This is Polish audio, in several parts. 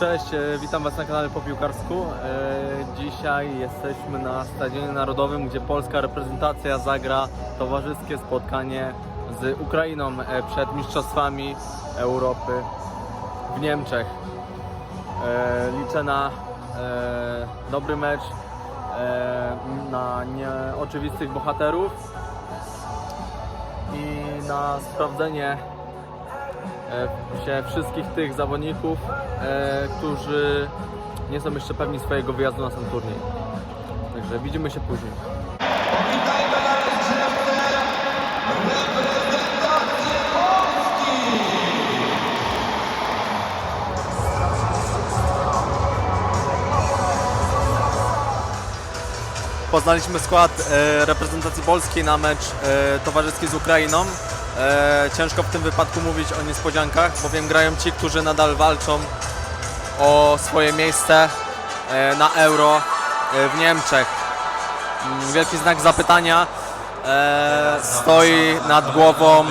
Cześć, e, witam Was na kanale Po Piłkarsku. E, Dzisiaj jesteśmy na Stadionie Narodowym, gdzie polska reprezentacja zagra towarzyskie spotkanie z Ukrainą e, przed Mistrzostwami Europy w Niemczech. Liczę na dobry mecz, na nieoczywistych bohaterów i na sprawdzenie się wszystkich tych zawodników, e, którzy nie są jeszcze pewni swojego wyjazdu na ten turniej. Także widzimy się później. Poznaliśmy skład e, reprezentacji polskiej na mecz e, towarzyski z Ukrainą. E, ciężko w tym wypadku mówić o niespodziankach, bowiem grają ci, którzy nadal walczą o swoje miejsce e, na Euro e, w Niemczech. Mm, Wielki znak zapytania e, stoi nad głową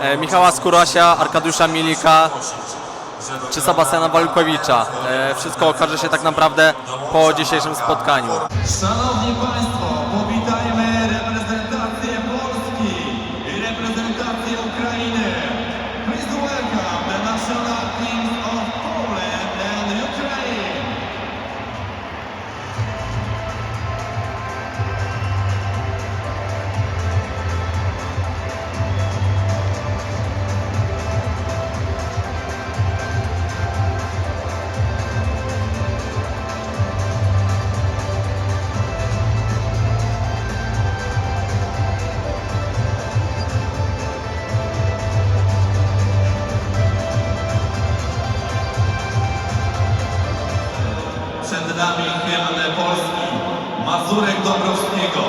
e, Michała Skurasia, Arkadiusza Milika czy Sebastiana Walukowicza. E, wszystko okaże się tak naprawdę po dzisiejszym spotkaniu. Szanowni Państwo, Przed nami hymn Polski, Mazurek Dąbrowskiego.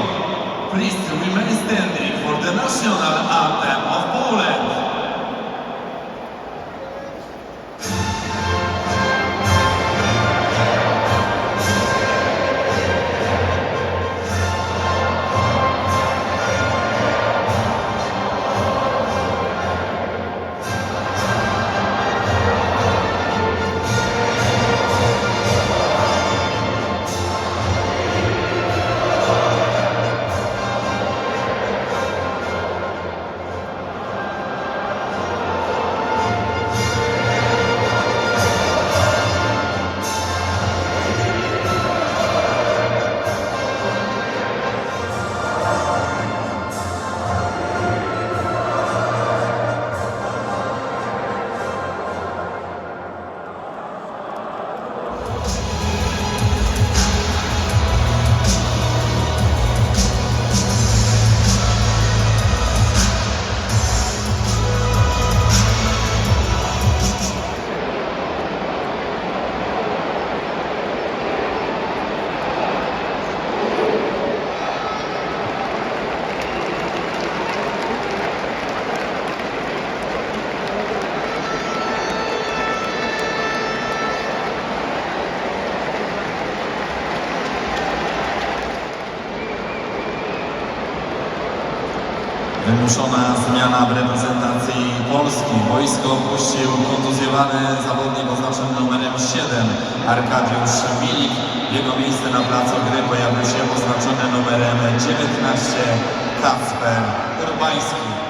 Please remain standing for the national anthem of Poland. Zmiana w reprezentacji Polski. Wojsko opuścił kontuzjowany zawodnik oznaczony numerem 7 Arkadiusz Milik. Jego miejsce na placu gry pojawił się oznaczony numerem 19 Kacper Urbański.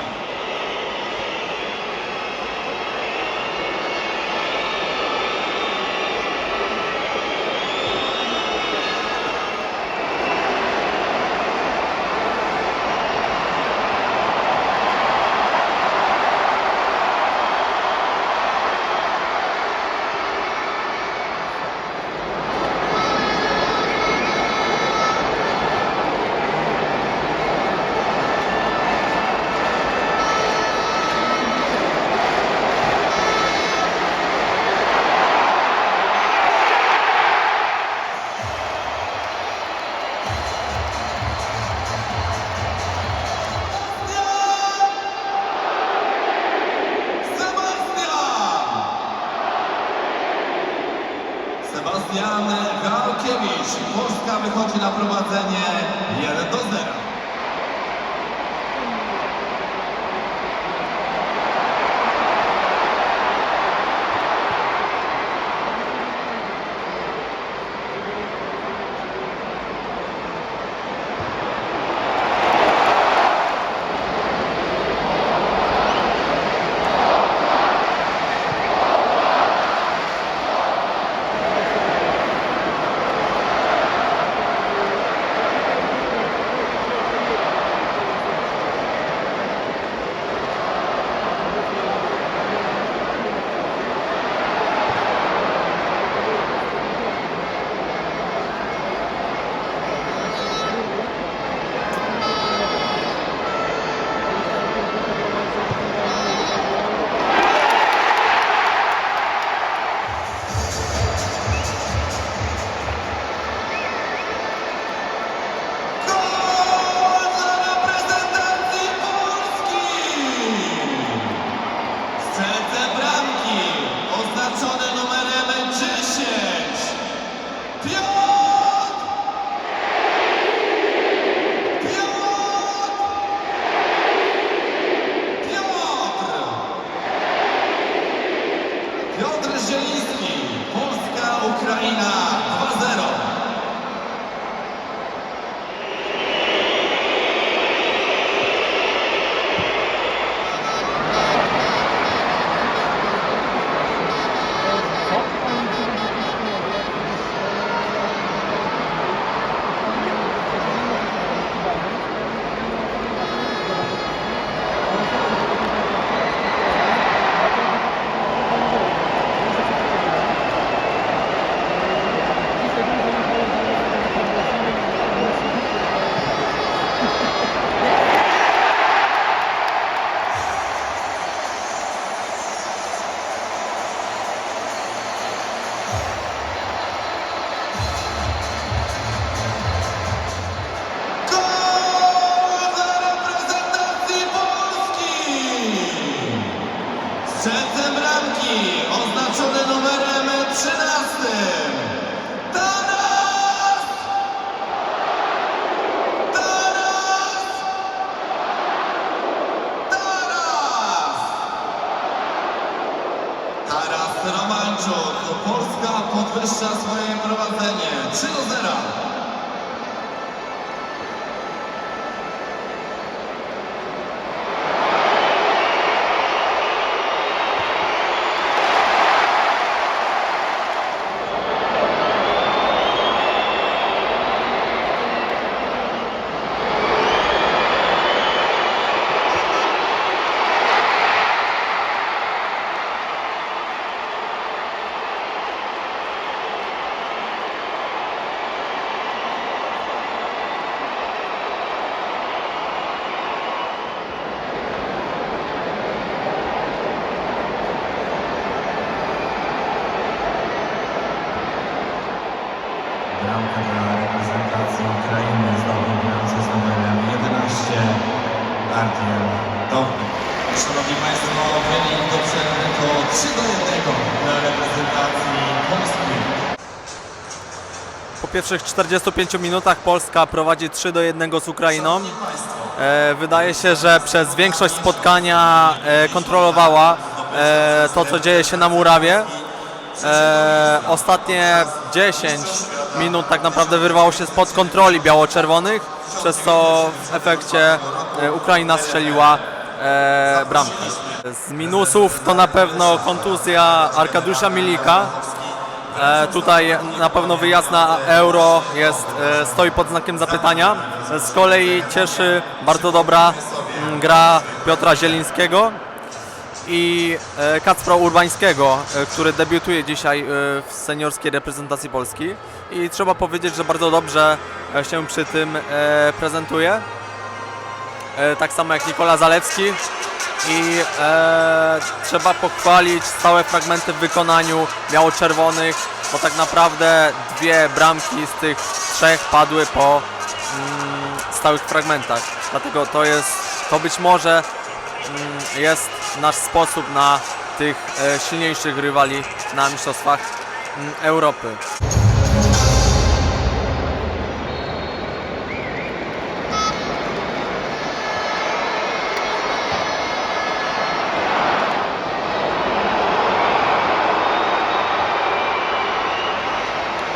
Wychodzi na prowadzenie Jeżeli Polska, Ukraina, Taras Romanczuk. Polska podwyższa swoje prowadzenie 3 do 0. dla reprezentacji Ukrainy zdobył bramce z numerem 11 Artiel Downik. Szanowni Państwo, wynik do przerwy to 3 do 1 dla reprezentacji Polski. Po pierwszych 45 minutach Polska prowadzi 3 do 1 z Ukrainą. E, wydaje się, że przez większość spotkania e, kontrolowała e, to, co dzieje się na murawie. Ostatnie 10 minut tak naprawdę wyrwało się spod kontroli biało-czerwonych, przez co w efekcie e, Ukraina strzeliła e, bramkę. Z minusów to na pewno kontuzja Arkadiusza Milika. E, tutaj na pewno wyjazd na euro jest, e, stoi pod znakiem zapytania. Z kolei cieszy bardzo dobra gra Piotra Zielińskiego i e, Kacpra Urbańskiego, e, który debiutuje dzisiaj e, w seniorskiej reprezentacji Polski. I trzeba powiedzieć, że bardzo dobrze się przy tym prezentuje. Tak samo jak Nikola Zalewski. I trzeba pochwalić stałe fragmenty w wykonaniu biało-czerwonych, bo tak naprawdę dwie bramki z tych trzech padły po mm, stałych fragmentach. Dlatego to jest, to być może mm, jest nasz sposób na tych e, silniejszych rywali na Mistrzostwach mm, Europy.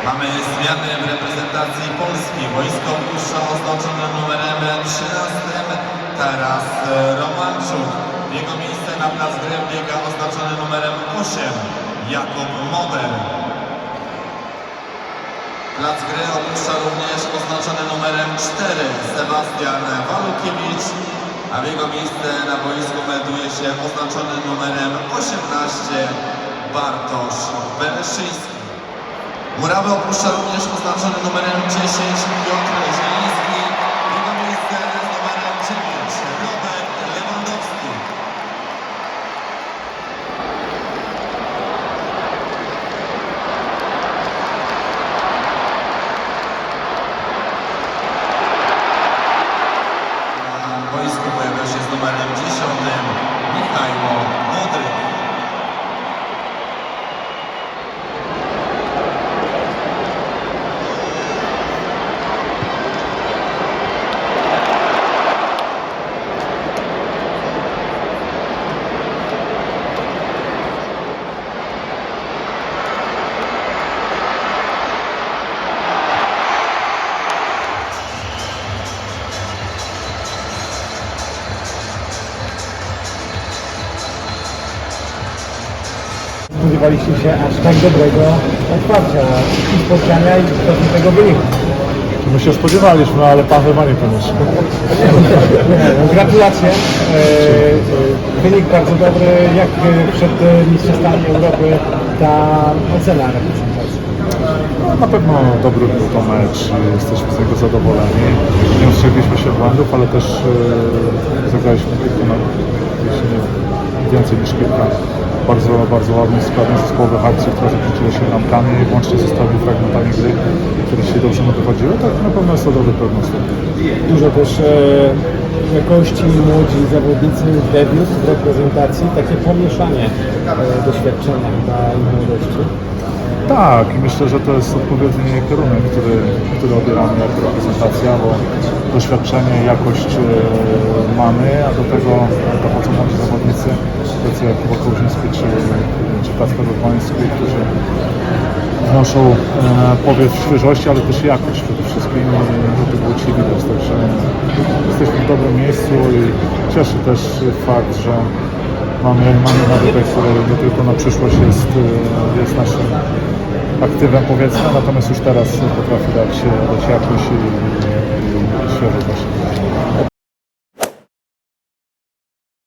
Mamy zmiany w reprezentacji Polski. Wojsko opuszcza oznaczone numerem 13 teraz e, Romanczuk. Jego miejsce na plac gry biega oznaczony numerem 8 Jakub Moder. Plac gry opuszcza również oznaczony numerem 4 Sebastian Walukiewicz, a w jego miejsce na boisku melduje się oznaczony numerem 18 Bartosz Bereszyński. Murawę opuszcza również oznaczony numerem 10 Piotr Zieliński. Spodziewaliście się aż tak dobrego otwarcia i spotkania i tego wyniku. My się spodziewaliśmy, ale pan chyba nie pomógł. No, Gratulacje. E, e, Wynik bardzo dobry. Jak przed Mistrzostwami Europy ta ocena reprezentacji? No, na pewno dobry był to mecz, jesteśmy z niego zadowoleni. Nie ostrzegliśmy się błędów, ale też e, zagraliśmy kilka, no, jeśli nie więcej niż kilka bardzo, bardzo ładnych, sprawnych zespołowych akcji, które zakończyły się bramkami, łącznie z ostatnimi fragmentami gry, które się dobrze wychodziły. Tak na pewno jest to dobry prognostyk. Dużo też e, jakości młodzi zawodnicy, debiut w reprezentacji, takie pomieszanie e, doświadczenia dla młodości. Tak, myślę, że to jest odpowiedni kierunek, który, który obieramy jako reprezentacja, bo doświadczenie, jakość e, mamy, a do tego dochodzą zawodnicy, tacy jak Kuba Kołżyński czy, czy Kacper Urbański, którzy wnoszą e, powiew świeżości, ale też jakość przede wszystkim to było ci widać, także jesteśmy w dobrym miejscu i cieszy też fakt, że mamy, mamy nawytek, który nie tylko na przyszłość jest, e, jest naszym aktywem powiedzmy, natomiast już teraz potrafi dać, dać jakość i, i świeżość naszych.